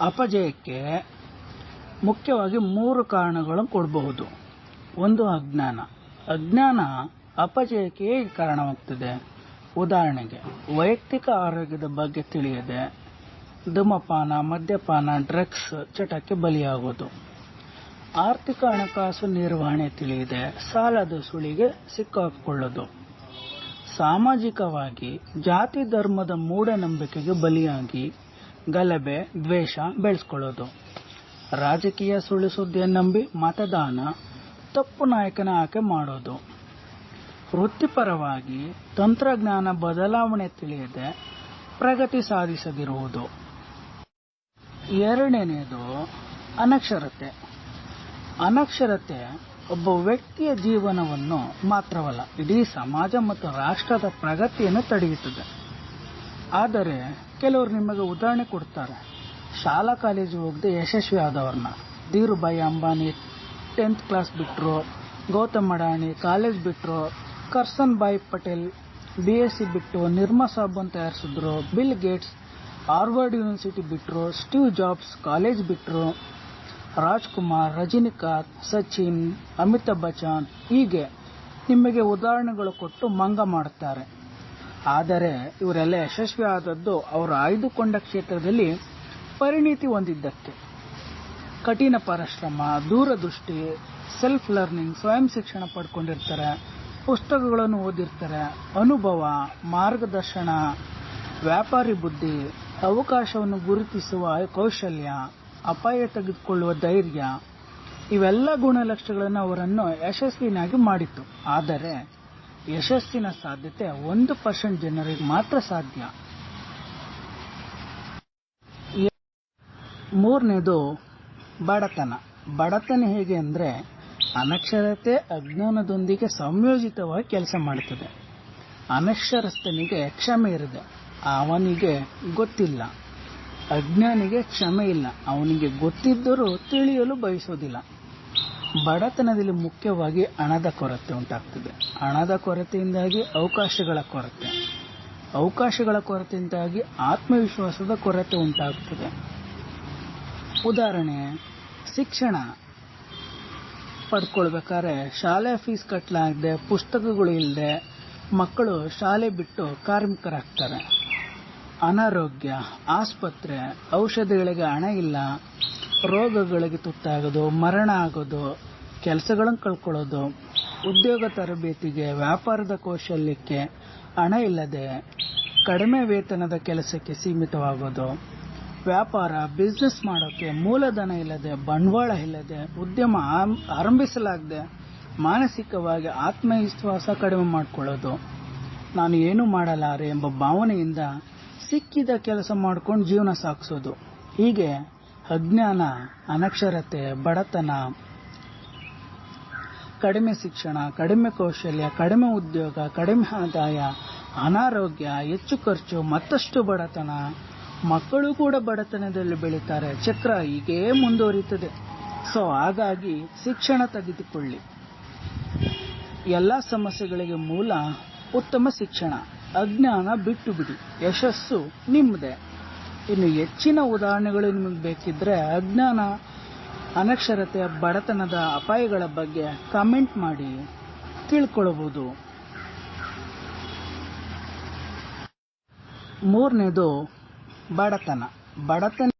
ಅಪಜಯಕ್ಕೆ ಮುಖ್ಯವಾಗಿ ಮೂರು ಕಾರಣಗಳನ್ನು ಕೊಡಬಹುದು. ಒಂದು ಅಜ್ಞಾನ. ಅಜ್ಞಾನ ಅಪಜಯಕ್ಕೆ ಹೇಗೆ ಕಾರಣವಾಗ್ತದೆ? ಉದಾಹರಣೆಗೆ, ವೈಯಕ್ತಿಕ ಆರೋಗ್ಯದ ಬಗ್ಗೆ ತಿಳಿಯದೆ ಧೂಮಪಾನ, ಮದ್ಯಪಾನ ಡ್ರಗ್ಸ್ ಚಟಕ್ಕೆ ಬಲಿಯಾಗೋದು. ಆರ್ಥಿಕ ಹಣಕಾಸು ನಿರ್ವಹಣೆ ತಿಳಿಯದೆ ಸಾಲದ ಸುಳಿಗೆ ಸಿಕ್ಕಾಕೊಳ್ಳೋದು. ಸಾಮಾಜಿಕವಾಗಿ ಜಾತಿ, ಧರ್ಮದ ಮೂಢನಂಬಿಕೆಗೆ ಬಲಿಯಾಗಿ ಗಲಭೆ, ದ್ವೇಷ ಬೆಳೆಸ್ಕೊಳ್ಳೋದು. ರಾಜಕೀಯ ಸುಳ್ಳು ಸುದ್ದಿಯನ್ನು ನಂಬಿ ಮತದಾನ ತಪ್ಪು ನಾಯಕನ ಆಯ್ಕೆ ಮಾಡೋದು. ವೃತ್ತಿಪರವಾಗಿ ತಂತ್ರಜ್ಞಾನ ಬದಲಾವಣೆ ತಿಳಿಯದೆ ಪ್ರಗತಿ ಸಾಧಿಸದಿರುವುದು. ಎರಡನೇದು ಅನಕ್ಷರತೆ. ಅನಕ್ಷರತೆ ಒಬ್ಬ ವ್ಯಕ್ತಿಯ ಜೀವನವನ್ನು ಮಾತ್ರವಲ್ಲ, ಇಡೀ ಸಮಾಜ ಮತ್ತು ರಾಷ್ಟ್ರದ ಪ್ರಗತಿಯನ್ನು ತಡೆಯುತ್ತದೆ. ಆದರೆ ಕೆಲವರು ನಿಮಗೆ ಉದಾಹರಣೆ ಕೊಡ್ತಾರೆ. ಶಾಲಾ ಕಾಲೇಜು ಹೋಗದೆ ಯಶಸ್ವಿ ಆದವ್ರನ್ನ. ಧೀರುಭಾಯಿ ಅಂಬಾನಿ ಟೆಂತ್ ಕ್ಲಾಸ್ ಬಿಟ್ಟರು ಗೌತಮ್ ಅಡಾನಿ ಕಾಲೇಜ್ ಬಿಟ್ಟರು Karsanbhai Patel B S C ಬಿಟ್ಟು ನಿರ್ಮಾ ಸಾಬೂನ್ ತಯಾರಿಸಿದ್ರು ಬಿಲ್ ಗೇಟ್ಸ್, ಹಾರ್ವರ್ಡ್ ಯೂನಿವರ್ಸಿಟಿ ಬಿಟ್ಟರು ಸ್ಟೀವ್ ಜಾಬ್ಸ್ ಕಾಲೇಜ್ ಬಿಟ್ಟರು ರಾಜ್ಕುಮಾರ್, ರಜನಿಕಾಂತ್, ಸಚಿನ್, ಅಮಿತಾಬ್ ಬಚ್ಚನ್ ಹೀಗೆ ನಿಮಗೆ ಉದಾಹರಣೆಗಳು ಕೊಟ್ಟು ಮಂಗ ಮಾಡುತ್ತಾರೆ ಆದರೆ ಇವರೆಲ್ಲ ಯಶಸ್ವಿ ಆದದ್ದು ಅವರು ಆಯ್ದುಕೊಂಡ ಕ್ಷೇತ್ರದಲ್ಲಿ ಪರಿಣಿತಿ ಹೊಂದಿದ್ದಕ್ಕೆ. ಕಠಿಣ ಪರಿಶ್ರಮ, ದೂರದೃಷ್ಟಿ ಸೆಲ್ಫ್ ಲರ್ನಿಂಗ್ ಸ್ವಯಂ ಶಿಕ್ಷಣ ಪಡ್ಕೊಂಡಿರ್ತಾರೆ, ಪುಸ್ತಕಗಳನ್ನು ಓದಿರ್ತಾರೆ, ಅನುಭವ, ಮಾರ್ಗದರ್ಶನ, ವ್ಯಾಪಾರಿ ಬುದ್ಧಿ, ಅವಕಾಶವನ್ನು ಗುರುತಿಸುವ ಕೌಶಲ್ಯ, ಅಪಾಯ ತೆಗೆದುಕೊಳ್ಳುವ ಧೈರ್ಯ, ಇವೆಲ್ಲ ಗುಣಲಕ್ಷಣಗಳನ್ನು ಅವರನ್ನು ಯಶಸ್ವಿನಾಗಿ ಮಾಡಿತು ಆದರೆ ಯಶಸ್ಸಿನ ಸಾಧ್ಯತೆ ಒಂದು ಪರ್ಸೆಂಟ್ ಜನರಿಗೆ ಮಾತ್ರ ಸಾಧ್ಯ. ಮೂರನೇದು ಬಡತನ. ಬಡತನ ಹೇಗೆ ಅಂದರೆ ಅನಕ್ಷರತೆ ಅಜ್ಞಾನದೊಂದಿಗೆ ಸಂಯೋಜಿತವಾಗಿ ಕೆಲಸ ಮಾಡುತ್ತದೆ ಅನಕ್ಷರಸ್ಥನಿಗೆ ಕ್ಷಮೆ ಇರದೆ ಅವನಿಗೆ ಗೊತ್ತಿಲ್ಲ. ಅಜ್ಞಾನಿಗೆ ಕ್ಷಮೆ ಇಲ್ಲ. ಅವನಿಗೆ ಗೊತ್ತಿದ್ದರೂ ತಿಳಿಯಲು ಬಯಸೋದಿಲ್ಲ. ಬಡತನದಲ್ಲಿ ಮುಖ್ಯವಾಗಿ ಹಣದ ಕೊರತೆ ಉಂಟಾಗ್ತದೆ. ಹಣದ ಕೊರತೆಯಿಂದಾಗಿ ಅವಕಾಶಗಳ ಕೊರತೆ. ಅವಕಾಶಗಳ ಕೊರತೆಯಿಂದಾಗಿ ಆತ್ಮವಿಶ್ವಾಸದ ಕೊರತೆ ಉಂಟಾಗ್ತದೆ. ಉದಾಹರಣೆ, ಶಿಕ್ಷಣ ಪಡ್ಕೊಳ್ಬೇಕಾದ್ರೆ ಶಾಲೆ ಫೀಸ್ ಕಟ್ಟಲಾಗದೆ ಪುಸ್ತಕಗಳು ಇಲ್ಲದೆ ಮಕ್ಕಳು ಶಾಲೆ ಬಿಟ್ಟು ಕಾರ್ಮಿಕರಾಗ್ತಾರೆ. ಅನಾರೋಗ್ಯ, ಆಸ್ಪತ್ರೆ, ಔಷಧಿಗಳಿಗೆ ಹಣ ಇಲ್ಲ, ರೋಗಗಳಿಗೆ ತುತ್ತಾಗೋದು, ಮರಣ ಆಗೋದು ಕೆಲಸಗಳನ್ನು ಕಳ್ಕೊಳ್ಳೋದು, ಉದ್ಯೋಗ ತರಬೇತಿಗೆ, ವ್ಯಾಪಾರದ ಕೌಶಲ್ಯಕ್ಕೆ ಹಣ ಇಲ್ಲದೆ ಕಡಿಮೆ ವೇತನದ ಕೆಲಸಕ್ಕೆ ಸೀಮಿತವಾಗೋದು, ವ್ಯಾಪಾರ ಬಿಸ್ನೆಸ್ ಮಾಡೋಕ್ಕೆ ಮೂಲಧನ ಇಲ್ಲದೆ, ಬಂಡವಾಳ ಇಲ್ಲದೆ, ಉದ್ಯಮ ಆರಂಭಿಸಲಾಗದೆ ಮಾನಸಿಕವಾಗಿ ಆತ್ಮವಿಶ್ವಾಸ ಕಡಿಮೆ ಮಾಡಿಕೊಳ್ಳೋದು. ನಾನು ಏನು ಮಾಡಲಾರೆ ಎಂಬ ಭಾವನೆಯಿಂದ ಸಿಕ್ಕಿದ ಕೆಲಸ ಮಾಡ್ಕೊಂಡು ಜೀವನ ಸಾಗಿಸೋದು. ಹೀಗೆ ಅಜ್ಞಾನ, ಅನಕ್ಷರತೆ, ಬಡತನ ಕಡಿಮೆ ಶಿಕ್ಷಣ, ಕಡಿಮೆ ಕೌಶಲ್ಯ, ಕಡಿಮೆ ಉದ್ಯೋಗ, ಕಡಿಮೆ ಆದಾಯ, ಅನಾರೋಗ್ಯ, ಹೆಚ್ಚು ಖರ್ಚು, ಮತ್ತಷ್ಟು ಬಡತನ. ಮಕ್ಕಳು ಕೂಡ ಬಡತನದಲ್ಲಿ ಬೆಳೀತಾರೆ. ಚಕ್ರ ಹೀಗೇ ಮುಂದುವರಿತದೆ ಸೊ ಹಾಗಾಗಿ ಶಿಕ್ಷಣ ತೆಗೆದುಕೊಳ್ಳಿ. ಎಲ್ಲ ಸಮಸ್ಯೆಗಳಿಗೆ ಮೂಲ ಉತ್ತಮ ಶಿಕ್ಷಣ. ಅಜ್ಞಾನ ಬಿಟ್ಟು ಬಿಡಿ. ಯಶಸ್ಸು ನಿಮ್ಮದೇ ಇನ್ನು ಹೆಚ್ಚಿನ ಉದಾಹರಣೆಗಳು ನಿಮಗೆ ಬೇಕಿದ್ದರೆ ಅಜ್ಞಾನ ಅನಕ್ಷರತೆ ಬಡತನದ ಅಪಾಯಗಳ ಬಗ್ಗೆ ಕಾಮೆಂಟ್ ಮಾಡಿ ತಿಳ್ಕೊಳ್ಳಬಹುದು. ಮೂರನೇದು ಬಡತನ. ಬಡತನ